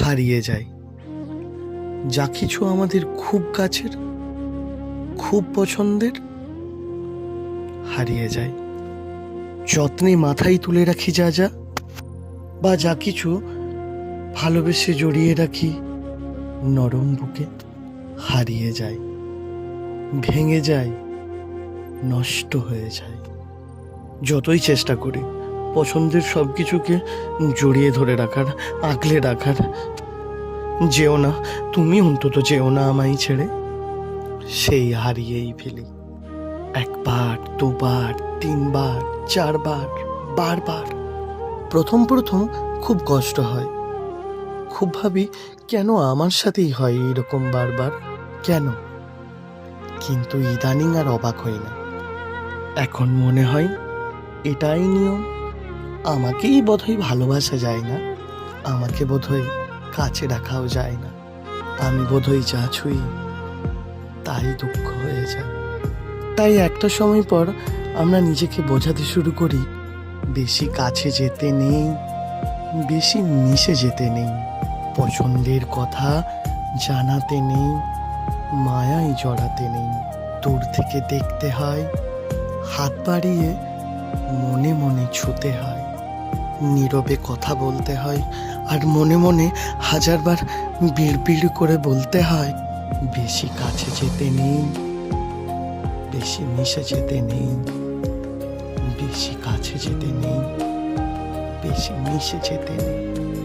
হারিয়ে যায়। যা কিছু আমাদের খুব কাছের, খুব পছন্দের, হারিয়ে যায়। যত্নে মাথায় তুলে রাখি যা যা, বা যা কিছু ভালোবেসে জড়িয়ে রাখি, নরম বুকে হারিয়ে যায়, ভেঙে যায়, নষ্ট হয়ে যায়। যতই চেষ্টা করি পছন্দের সব কিছুকে জড়িয়ে ধরে রাখার, আগলে রাখার। যেও না, তুমি অন্তত যেও না আমায় ছেড়ে। সেই হারিয়েই ফেলি। একবার, দুবার, তিনবার, চারবার, বারবার। প্রথম প্রথম খুব কষ্ট হয়। খুব ভাবি, কেন আমার সাথেই হয় এরকম বারবার? কেন? কিন্তু ইদানিং আর অবাক হই না। এখন মনে হয়, এটাই নিয়ম। আমাকেই বোধহয় ভালোবাসা যায় না। আমাকে বোধহয় কাছে রাখাও যায় না। আমি বোধহয় যা ছুই, তাই দুঃখ হয়ে যায়। তাই একটা সময় পর আমরা নিজেকে বোঝাতে শুরু করি, বেশি কাছে যেতে নেই, বেশি মিশে যেতে নেই। পছন্দের কথা জানাতে নেই, মায়ায় জড়াতে নেই। দূর থেকে দেখতে হয়, হাত বাড়িয়ে মনে মনে ছুতে হয়। নীরবে কথা বলতে হয় আর মনে মনে হাজারবার বিড়বিড় করে বলতে হয়, বেশি কাছে যেতে নেই, বেশি মিশে যেতে নেই, বেশি কাছে যেতে নেই, বেশি মিশে যেতে নেই।